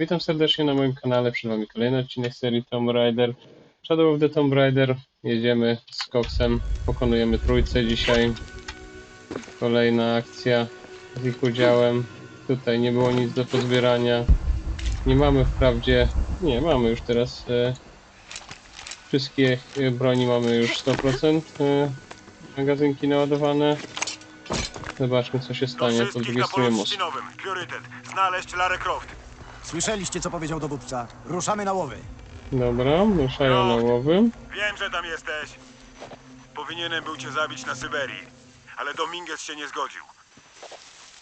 Witam serdecznie na moim kanale, przed Wami kolejny odcinek serii Tomb Raider. Shadow of the Tomb Raider, jedziemy z koksem, pokonujemy trójcę dzisiaj. Kolejna akcja z ich udziałem. Tutaj nie było nic do pozbierania. Nie mamy wprawdzie, nie mamy już teraz e, wszystkie e, broni mamy już 100% e, magazynki naładowane. Zobaczmy co się stanie po drugiej stronie mostu. Priorytet. Znaleźć Larę Croft. Słyszeliście, co powiedział dowódca? Ruszamy na łowy. Dobra, ruszają na łowy. Wiem, że tam jesteś. Powinienem był cię zabić na Syberii, ale Dominguez się nie zgodził.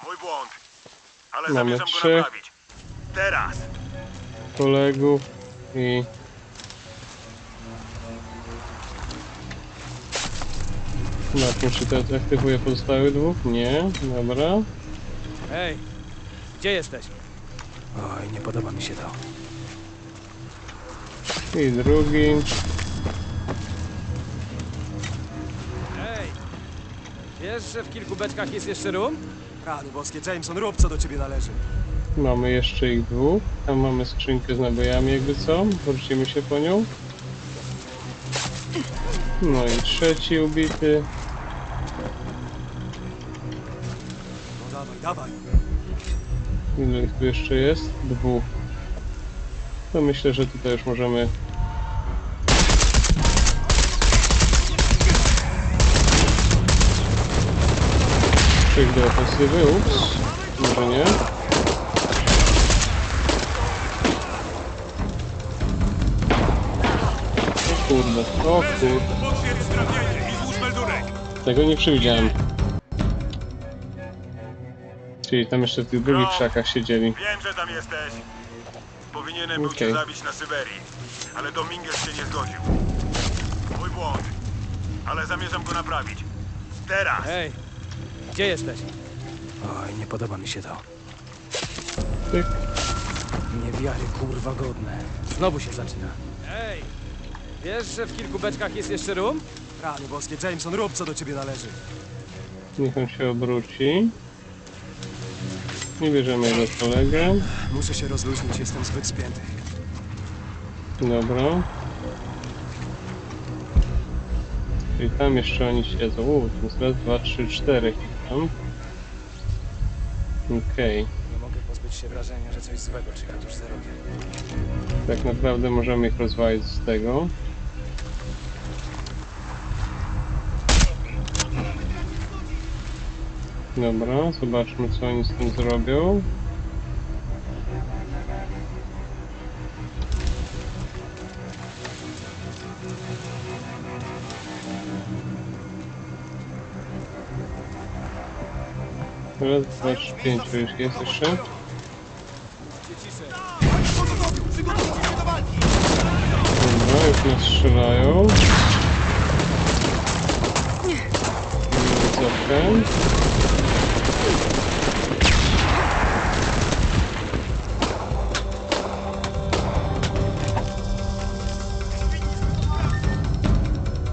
Mój błąd. Ale Mamy zamierzam trzy. go naprawić. Teraz. kolegów i Zobaczmy, czy to aktywuje pozostałych dwóch? Nie, dobra. Hej, gdzie jesteś? Oj, nie podoba mi się to. I drugi. Hej, wiesz, że w kilku beczkach jest jeszcze rum? Rany boskie, Jameson, rób co do ciebie należy. Mamy jeszcze ich dwóch. Tam mamy skrzynkę z nabojami, jakby co. Wrócimy się po nią. No i trzeci ubity. No dawaj, dawaj. Ile ich tu jeszcze jest? Dwóch. To myślę, że tutaj już możemy przejść do ofensywy. Ups. Może nie. O kurde, o kurde. Tego nie przewidziałem. Czyli tam jeszcze w tych drugich No. krzakach siedzieli. Wiem, że tam jesteś. Powinienem był cię zabić na Syberii, ale Dominguez się nie zgodził. Mój błąd. Ale zamierzam go naprawić. Teraz. Hej, gdzie jesteś? Oj, nie podoba mi się to. Tyk. Niewiary kurwa godne. Znowu się zaczyna. Hej, wiesz, że w kilku beczkach jest jeszcze rum? Rany boskie, Jameson, rób co do ciebie należy. Niech on się obróci. Nie bierzemy jego kolegę. Muszę się rozluźnić, jestem zbyt spięty. Dobra. Czyli tam jeszcze oni siedzą. Uuu, to jest raz, dwa, trzy, cztery ich tam. Okej. Nie mogę pozbyć się wrażenia, że coś złego czyha tuż za rogiem. Tak naprawdę możemy ich rozwalić z tego. Dobra, zobaczmy co oni z tym zrobią. Raz, dwa, trzy, pięć, już jest jeszcze. Dobra, już nas strzelają. Zakręt.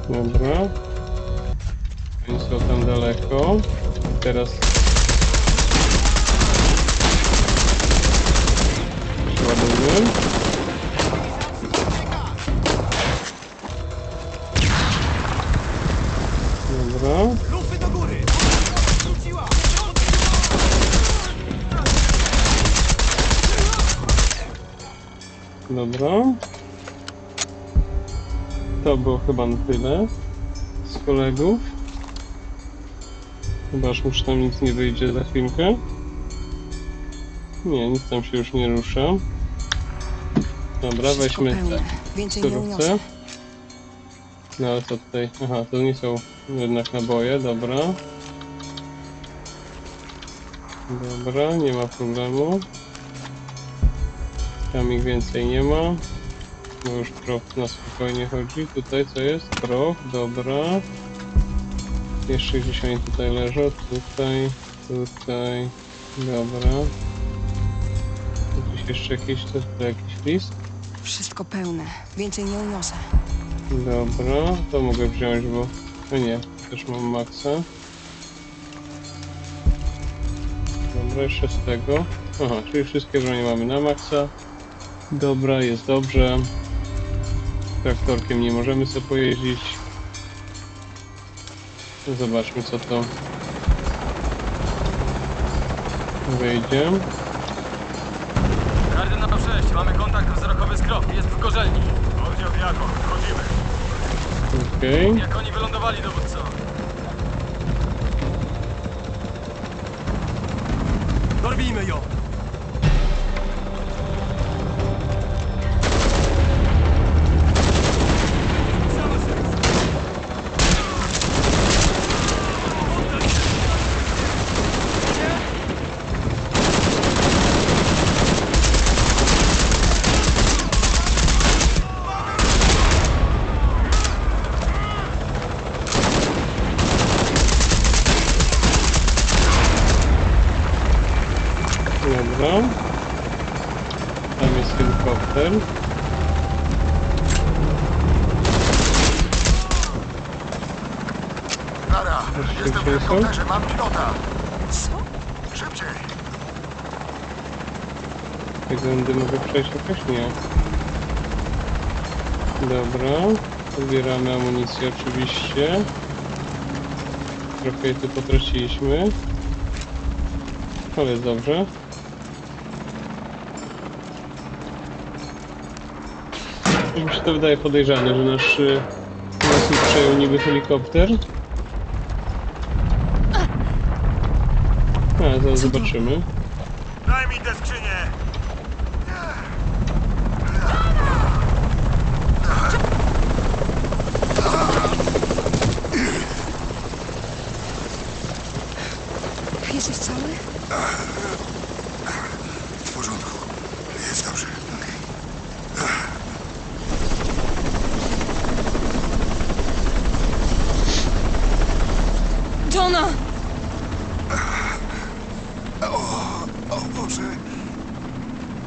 Dobra. Oni są tam daleko. Teraz... Przeładujemy. Dobra. Dobra. To było chyba na tyle z kolegów. Chyba, że już tam nic nie wyjdzie za chwilkę. Nie, nic tam się już nie rusza. Dobra, Wszystko weźmy pełne. te Więcej nie uniosę. No ale co tutaj? Aha, to nie są jednak naboje, dobra. Dobra, nie ma problemu. Tam ich więcej nie ma. No już prof na spokojnie chodzi. Tutaj co jest? Prof, dobra. Jeszcze gdzieś oni tutaj leżą. Tutaj, tutaj. Dobra. Gdzieś jeszcze jakiś, to jakiś list. Wszystko pełne. Więcej nie uniosę. Dobra, to mogę wziąć, bo... No nie, też mam maksa. Dobra, jeszcze z tego. Aha, czyli wszystkie bronie mamy na maksa. Dobra, jest dobrze. Traktorkiem nie możemy sobie pojeździć. Zobaczmy co to wyjdzie. Kardynał 6, mamy kontakt wzrokowy z Krop, jest w Gorzelni. Oddział Diakon, wchodzimy. Okej. Jak oni wylądowali, dowódco? Dorwijmy ją! Helikopter. Nara, jestem w helikopterze, mam pilota. Co? Szybciej. Wyglądy mogę przejść jakoś nie. Dobra. Pobieramy amunicję oczywiście. Trochę jej tu potraciliśmy. Ale jest dobrze. Mi się to wydaje podejrzane, że nasz y, napastnik przejął niby helikopter. A, zaraz zobaczymy. Daj mi tę skrzynię. Jesteś cały? W porządku. Jest dobrze. Johna! O Boże.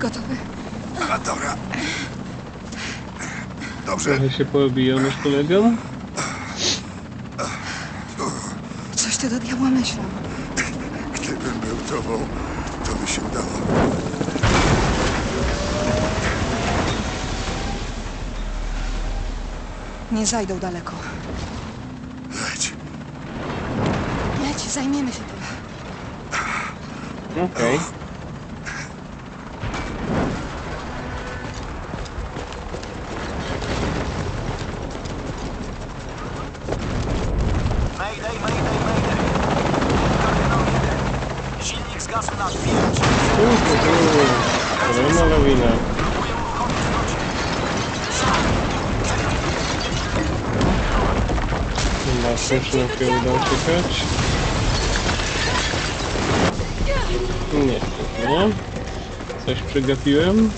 Gotowy? A, dobra. Dobrze. Trochę się poobijał nasz kolega. Coś ty do diabła myślał. Gdybym był tobą, to by się udało. Nie zajdą daleko. Zajmiemy się tym. Okej. Mayday, mayday, mayday! Kardynał 1. Silnik zgasł na 5. Kolejna lawina. Próbuję uruchomić locie. Na szczęście uda uciekać. Niestety, nie? Coś przegapiłem.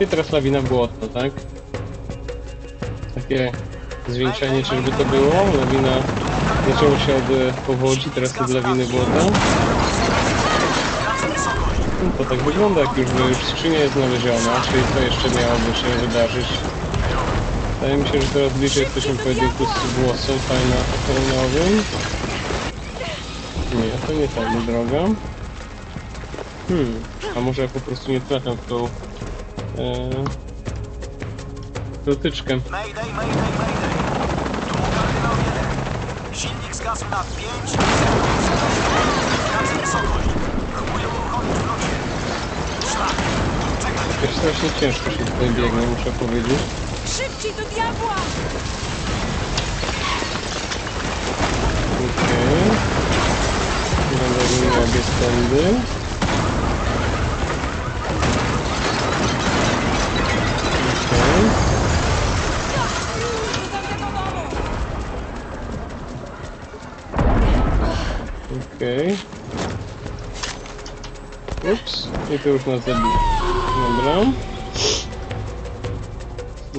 I teraz lawina błotna, tak? Takie zwieńczenie, czyżby to było? Lawina zaczęło się od e, powodzi, teraz od lawiny błota. No to tak wygląda, jak już, już skrzynia jest znaleziona, czyli co jeszcze miałoby się wydarzyć? Wydaje mi się, że teraz bliżej jesteśmy pojedynku z głosem fajna ochronowym. Nie, to nie tędy droga. Hmm, a może ja po prostu nie trafiam w tą... E, dotyczkę. Mayday, mayday, mayday! Tu kardynał 1. Silnik zgasł na 5. Znacznie wysokość. Próbuję uruchomić locie. Szlak. Czekaj. Jest strasznie ciężko się tutaj biegnie, muszę powiedzieć. Szybciej do diabła! Okej. Będę miał obie stędy. Okej. Okej. Ups, i to już nas zabije. Dobra.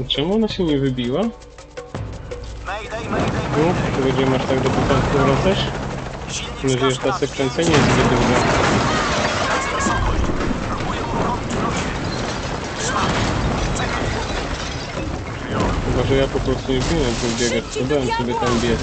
I Czemu ona się nie wybiła? Mayday, mayday, No, mayday! będziemy aż tak do początku wracać. Mam nadzieję, że ta sekwencja 5. nie jest zbyt długa. Chyba, że ja po prostu nie powinienem tu biegać, to dałem sobie tam biec.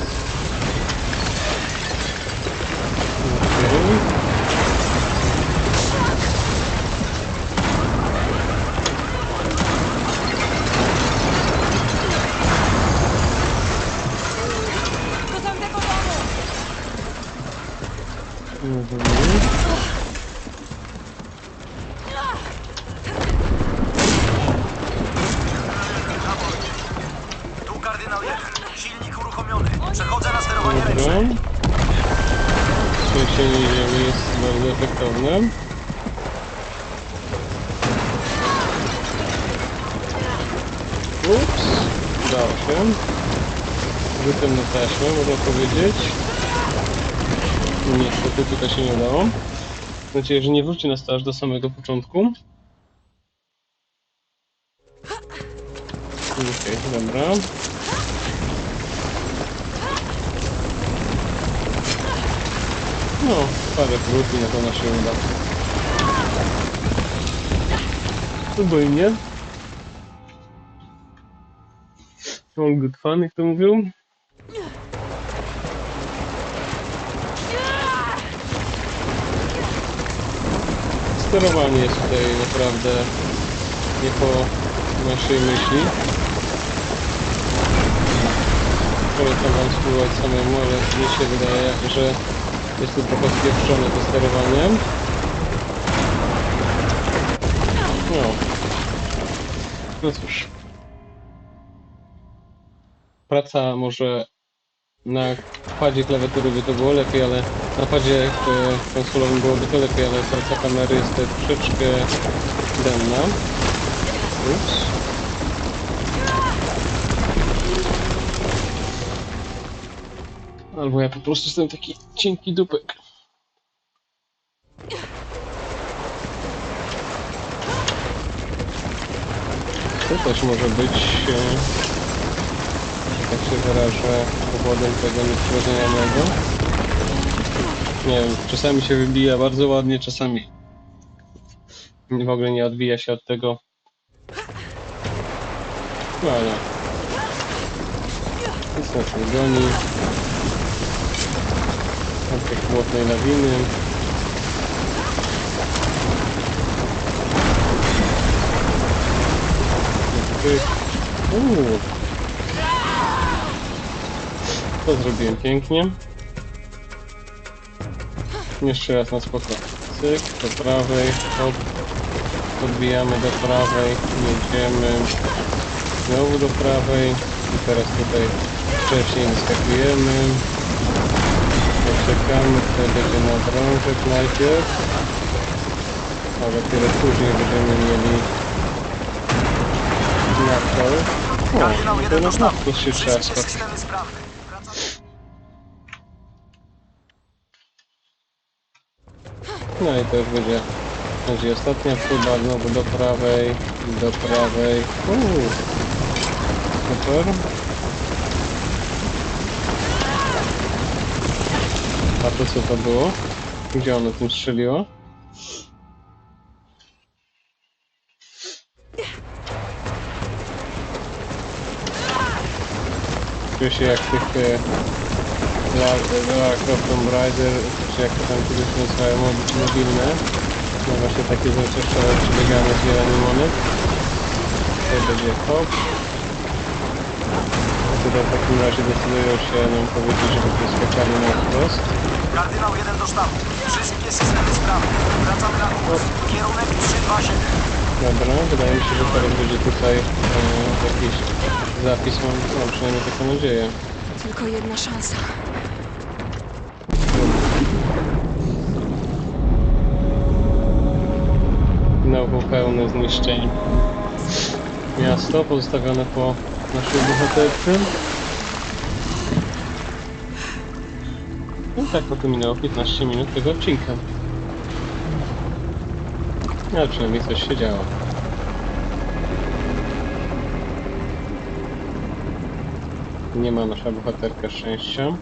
Przechodzę na sterowanie Dobra. ręczne. Trzęsienie ziemi jest bardzo efektowne. Ups, udało się. Rzutem na taśmę, można powiedzieć. Niestety tutaj się nie udało. Mam nadzieję, że nie wróci nas to aż do samego początku. Okej, okay, dobra. No, parę prób i na pewno się uda. Spokojnie. All good fun, jak to mówią. Sterowanie jest tutaj naprawdę nie po naszej myśli. Polecam wam spróbować samemu, ale mi się wydaje, że jest tu trochę spieprzone to sterowanie. No. No cóż. Praca może na padzie klawiatury by to było lepiej, ale na padzie e, konsolowym byłoby to lepiej, ale praca kamery jest troszeczkę denna. Ups. Albo ja po prostu jestem taki cienki dupek. To też może być, e, że tak się wyrażę, powodem tego nieprzyrodzonego. Nie wiem, czasami się wybija bardzo ładnie, czasami w ogóle nie odbija się od tego. No ale nic nas nie goni. Tej błotnej lawiny. Uuu. To zrobiłem pięknie. Jeszcze raz na spokojnie. Cyk, do prawej, hop. Podbijamy do prawej, jedziemy. Znowu do prawej. I teraz tutaj wcześniej wyskakujemy. Poczekamy, tutaj będzie na drążek najpierw. A dopiero później będziemy mieli na to. Kardynał O, to 1 do na sztabu. to się trzeba Wszystkie skoczyć. systemy sprawne. Wracamy. No i to już będzie, będzie ostatnia próba, znowu do prawej, do prawej. Uuu, super. To co to było? Gdzie ono tym strzeliło? Czuję się jak tych e, Lara Tomb Raider, czy jak to tam kiedyś nazywają, mob- mobilne. No właśnie takie zaczeszczone przebiegane zbieranie monet. Tutaj będzie hop. A tutaj w takim razie decydują się nam powiedzieć, żeby skakali na wprost. Kardynał 1 do sztabu. Wszystkie systemy sprawne. Wracamy na kurs. Kierunek 327. Dobra, wydaje mi się, że teraz będzie tutaj e, jakiś zapis, mam, mam przynajmniej taką nadzieję. Tylko jedna szansa. Znowu pełne zniszczeń. Miasto pozostawione po naszej bohaterce. No tak, oto minęło 15 minut tego odcinka. Ale przynajmniej coś się działo. Nie ma nasza bohaterka szczęścia.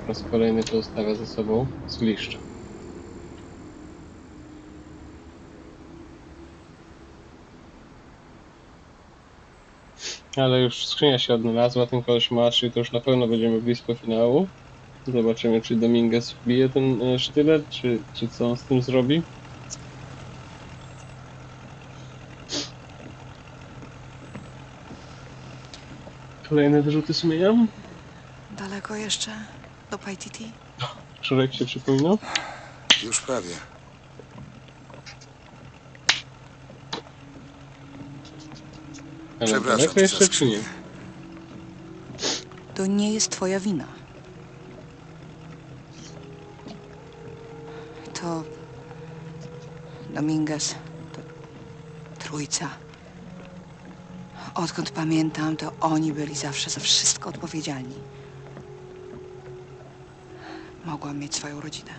Po raz kolejny pozostawia ze sobą zgliszcza. Ale już skrzynia się odnalazła, ten koleś ma, czyli to już na pewno będziemy blisko finału. Zobaczymy, czy Dominguez wbije ten e, sztylet, czy, czy co on z tym zrobi. Kolejne wyrzuty sumienia. Daleko jeszcze do Paititi? Szurek się przypomina. Już prawie. Ale Przepraszam daleko cię jeszcze czy nie? To nie jest twoja wina. Dominguez, to trójca. Odkąd pamiętam, to oni byli zawsze za wszystko odpowiedzialni. Mogłam mieć swoją rodzinę.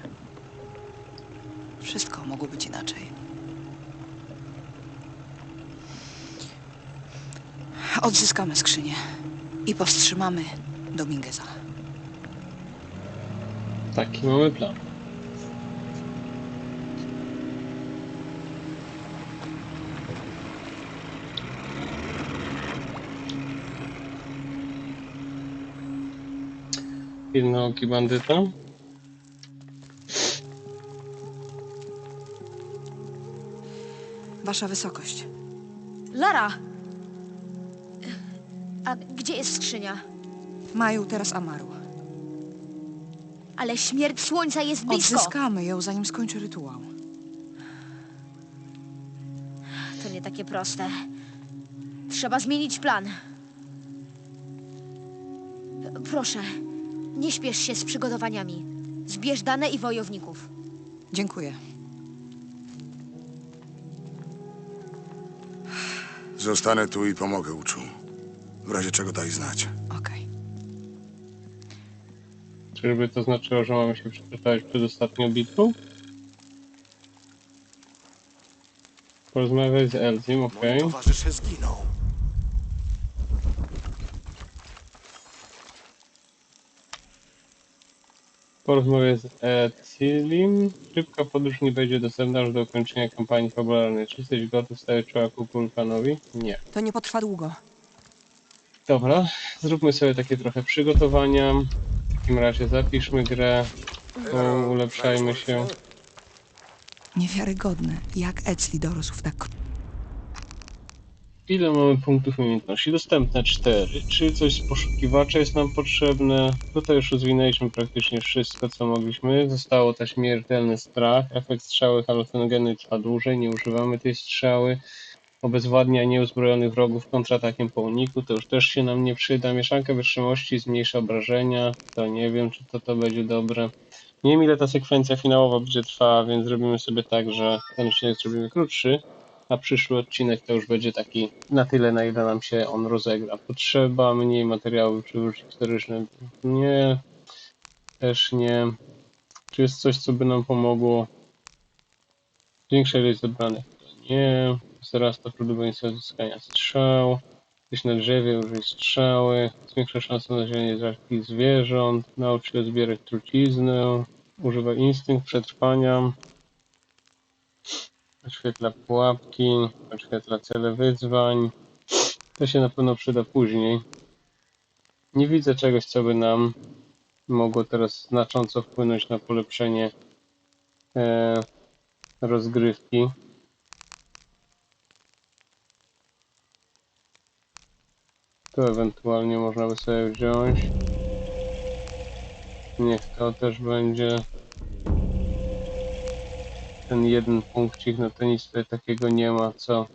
Wszystko mogło być inaczej. Odzyskamy skrzynię i powstrzymamy Domingueza. Taki mamy plan. Jednooki bandyta. Wasza wysokość. Lara! A gdzie jest skrzynia? Mają teraz Amaru. Ale śmierć słońca jest blisko. Odzyskamy ją, zanim skończy rytuał. To nie takie proste. Trzeba zmienić plan. Proszę, nie śpiesz się z przygotowaniami. Zbierz dane i wojowników. Dziękuję. Zostanę tu i pomogę uczu. W razie czego daj znać. Okej. Czyżby to znaczyło, że mamy się przygotować przed ostatnią bitwą? Porozmawiać z Elzim, okej. towarzysze zginął. Porozmawiać z Ecilim. Szybka podróż nie będzie dostępna aż do ukończenia kampanii fabularnej. Czy jesteś gotów stawiać czoła Kukulkanowi? Nie. To nie potrwa długo. Dobra, zróbmy sobie takie trochę przygotowania. W takim razie zapiszmy grę, ulepszajmy się. Niewiarygodne, jak Ecli dorósł w tak... Ile mamy punktów umiejętności? Dostępne 4. Czy coś z poszukiwacza jest nam potrzebne? Tutaj już rozwinęliśmy praktycznie wszystko, co mogliśmy. Zostało też śmiertelny strach. Efekt strzały halucynogennej trwa dłużej, nie używamy tej strzały. Obezwładnia nieuzbrojonych wrogów kontratakiem po uniku, to już też się nam nie przyda. Mieszanka wytrzymałości zmniejsza obrażenia, to nie wiem, czy to, to będzie dobre. Nie wiem, ile ta sekwencja finałowa będzie trwała, więc zrobimy sobie tak, że ten odcinek zrobimy krótszy, a przyszły odcinek to już będzie taki na tyle, na ile nam się on rozegra. Potrzeba mniej materiału przy użyciu historycznym. Nie, też nie. Czy jest coś, co by nam pomogło? Większa ilość zebranych? Nie. Wzrasta prawdopodobieństwo odzyskania strzał. Gdzieś na drzewie użyj strzały. Zwiększa szanse na zielenie zwierząt. Naucz się zbierać truciznę. Używa instynkt przetrwania. Oświetla pułapki. Oświetla cele wyzwań. To się na pewno przyda później. Nie widzę czegoś, co by nam mogło teraz znacząco wpłynąć na polepszenie e, rozgrywki. To ewentualnie można by sobie wziąć. Niech to też będzie. Ten jeden punkcik, no to nic tutaj takiego nie ma, co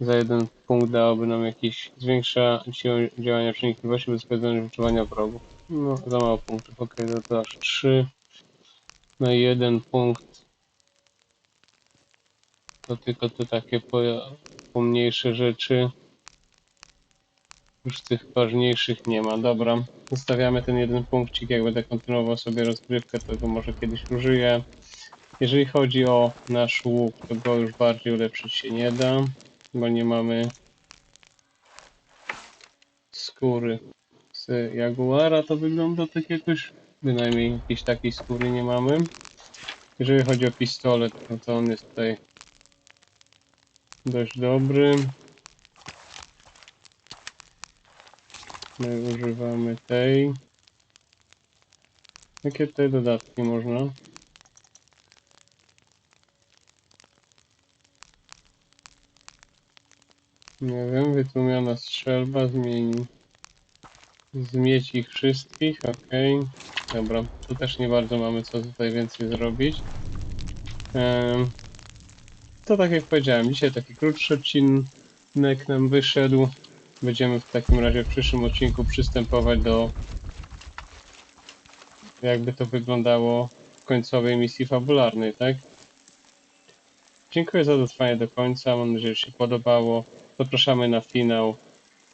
za jeden punkt dałoby nam jakiś zwiększa siłę działania przenikliwości bez wskazania wyczuwania wrogów. No, za mało punktów, ok, to, to aż 3 na jeden punkt. To tylko te takie po, pomniejsze rzeczy. Już tych ważniejszych nie ma. Dobra, zostawiamy ten jeden punkcik. Jak będę kontynuował sobie rozgrywkę, to go może kiedyś użyję. Jeżeli chodzi o nasz łuk, to go już bardziej ulepszyć się nie da, bo nie mamy skóry z Jaguara. To wygląda tak jakoś, bynajmniej jakiejś takiej skóry nie mamy. Jeżeli chodzi o pistolet, no to on jest tutaj dość dobry. My używamy tej. Jakie tutaj dodatki można? Nie wiem, wytłumiona strzelba zmieni. Zmieć ich wszystkich, okej. Dobra, tu też nie bardzo mamy co tutaj więcej zrobić. Em, to tak jak powiedziałem, dzisiaj taki krótszy odcinek nam wyszedł. Będziemy w takim razie w przyszłym odcinku przystępować do jakby to wyglądało w końcowej misji fabularnej, tak? Dziękuję za dotrwanie do końca. Mam nadzieję, że się podobało. Zapraszamy na finał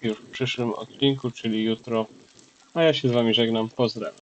już w przyszłym odcinku, czyli jutro. A ja się z Wami żegnam. Pozdrawiam.